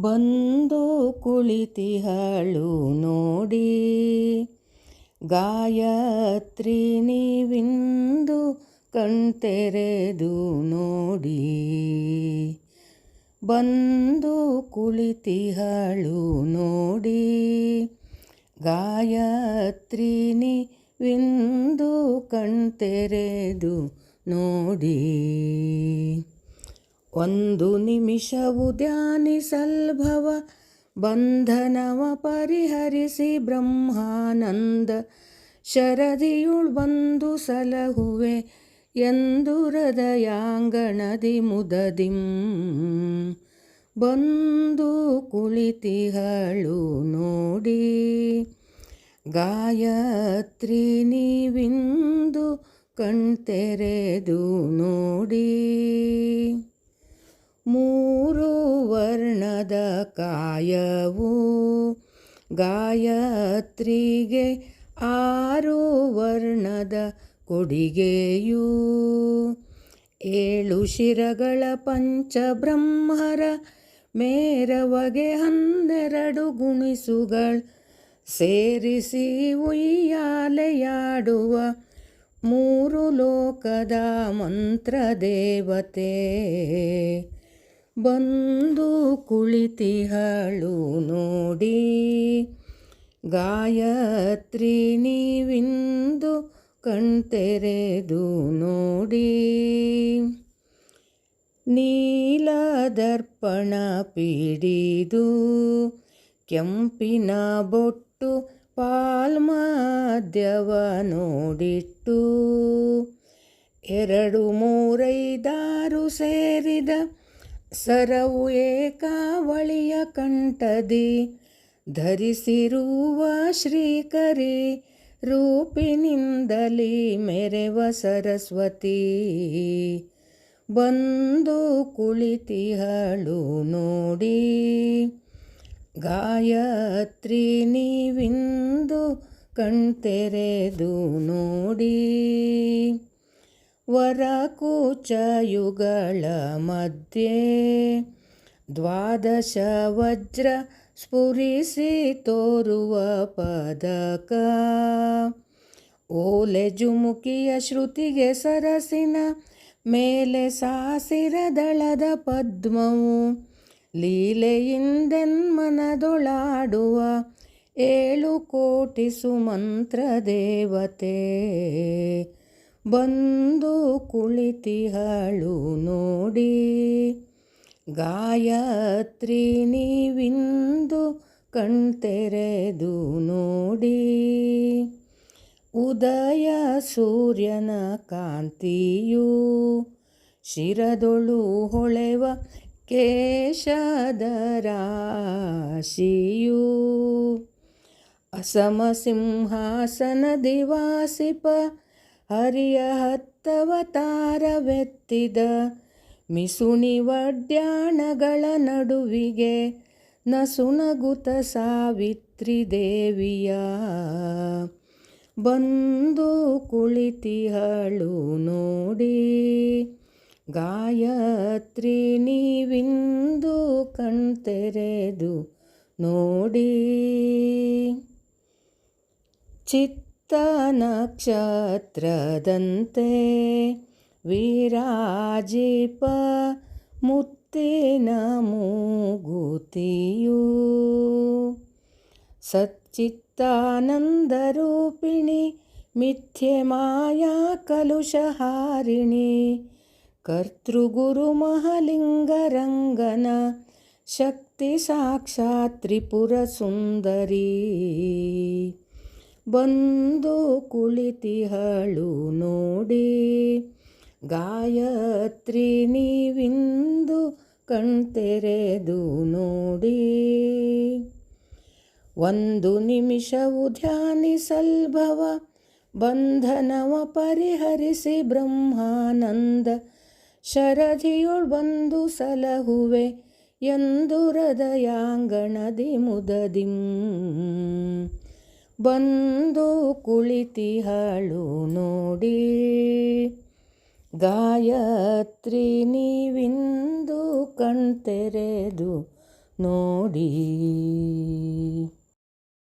ಬಂದು ಕುಳಿತಿಹಳು ನೋಡಿ. ಗಾಯತ್ರಿ ನೀವಿಂದು ಕಣ್ತೆರೆದು ನೋಡಿ. ಬಂದು ಕುಳಿತಿಹಳು ನೋಡಿ. ಗಾಯತ್ರಿ ನೀವಿಂದು ಕಣ್ತೆರೆದು ನೋಡಿ. ಒಂದು ನಿಮಿಷವು ಧ್ಯಾನಿಸಲ್ಭವ, ಬಂಧನವ ಪರಿಹರಿಸಿ ಬ್ರಹ್ಮಾನಂದ ಶರದಿಯುಳ್ ಬಂದು ಸಲಹುವೆ ಎಂದು ಹೃದಯಾಂಗಣದಿ ಮುದದಿಂ. ಬಂದು ಕುಳಿತಿಹಳು ನೋಡಿ, ಗಾಯತ್ರಿ ನೀವಿಂದು ಕಣ್ತೆರೆದು ನೋಡಿ. ಗಾಯತ್ರಿಗೆ ಆರು ವರ್ಣದ ಕೊಡಿಗೆಯೂ. ಏಳು ಶಿರಗಳ ಪಂಚಬ್ರಹ್ಮರ ಮೇರವಗೆ ಹನ್ನೆರಡು ಗುಣಿಸುಗಳು ಸೇರಿಸಿ ಉಯ್ಯಾಲೆಯಾಡುವ ಮೂರು ಲೋಕದ ಮಂತ್ರ ದೇವತೆ ಬಂದು ಕುಳಿತಿಹಳು ನೋಡಿ. ಗಾಯತ್ರಿ ನೀವಿಂದು ಕಣ್ತೆರೆದು ನೋಡಿ. ನೀಲದರ್ಪಣ ಪಿಡಿದು ಕೆಂಪಿನ ಬೊಟ್ಟು ಪಾಲ್ಮಾದ್ಯವ ನೋಡಿಟ್ಟು. ಎರಡು ಮೂರೈದಾರು ಸೇರಿದ ಸರವು ಏಕಾವಳಿಯ ಕಂಠದಿ ಧರಿಸಿರುವ ಶ್ರೀಕರಿ ರೂಪಿನಿಂದಲಿ ಮೆರೆವ ಸರಸ್ವತಿ. ಬಂದು ಕುಳಿತಿಹಳು ನೋಡಿ, ಗಾಯತ್ರಿ ನೀವಿಂದು ಕಣ್ತೆರೆದು ನೋಡಿ. ವರಕುಚಯುಗಳ ಮಧ್ಯೆ ದ್ವಾದಶ ವಜ್ರ ಸ್ಫುರಿಸಿ ತೋರುವ ಪದಕ. ಓಲೆ ಜುಮುಕಿಯ ಶ್ರುತಿಗೆ ಸರಸಿನ ಮೇಲೆ ಸಾಸಿರ ದಳದ ಪದ್ಮವು ಲೀಲೆಯಿಂದೆನ್ಮನದೊಳಾಡುವ ಏಳು ಕೋಟಿ ಸುಮಂತ್ರ ದೇವತೆ ಬಂದು ಕುಳಿತಿಹಳು ನೋಡಿ. ಗಾಯತ್ರಿ ನೀವಿಂದು ಕಣ್ತೆರೆದು ನೋಡಿ. ಉದಯ ಸೂರ್ಯನ ಕಾಂತಿಯು ಶಿರದೊಳು ಹೊಳೆವ ಕೇಶದ ರಾಶಿಯು. ಅಸಮ ಸಿಂಹಾಸನ ದಿವಾಸಿಪ ಹರಿಯ ಹತ್ತವತಾರವೆತ್ತಿದ ಮಿಸುಣಿ ವಡ್ಯಾಣಗಳ ನಡುವಿಗೆ ನಸುನಗುತ ಸಾವಿತ್ರಿ ದೇವಿಯ. ಬಂದು ಕುಳಿತಿಹಳು ನೋಡಿ, ಗಾಯತ್ರಿ ನೀವಿಂದು ಕಣ್ತೆರೆದು ನೋಡಿ. ಚಿತ್ತ ನಕ್ಷತ್ರದಂತೆ ವಿರಾಜಿಪ ಮುತ್ತಿನ ಮೂಗುತಿಯು. ಸಚ್ಚಿತ್ತಾನಂದರೂಪಿಣಿ ಮಿಥ್ಯೆ ಮಾಯಾ ಕಲುಷಹಾರಿಣಿ ಕರ್ತೃಗುರು ಮಹಲಿಂಗರಂಗನ ಶಕ್ತಿ ಸಾಕ್ಷಾತ್ ತ್ರಿಪುರ ಸುಂದರಿ ಬಂದು ಕುಳಿತಿಹಳು ನೋಡಿ. ಗಾಯತ್ರಿ ನೀವಿಂದು ಕಣ್ತೆರೆದು ನೋಡಿ. ಒಂದು ನಿಮಿಷವು ಧ್ಯಾನಿಸಲ್ಭವ, ಬಂಧನವ ಪರಿಹರಿಸಿ ಬ್ರಹ್ಮಾನಂದ ಶರಧಿಯೊಳ್ ಬಂದು ಸಲಹುವೆ ಎಂದು ಹೃದಯಾಂಗಣದಿ ಮುದದಿಂ. ಬಂದು ಕುಳಿತಿಹಳು ನೋಡಿ. ಗಾಯತ್ರಿ ನೀವಿಂದು ಕಣ್ತೆರೆದು ನೋಡಿ.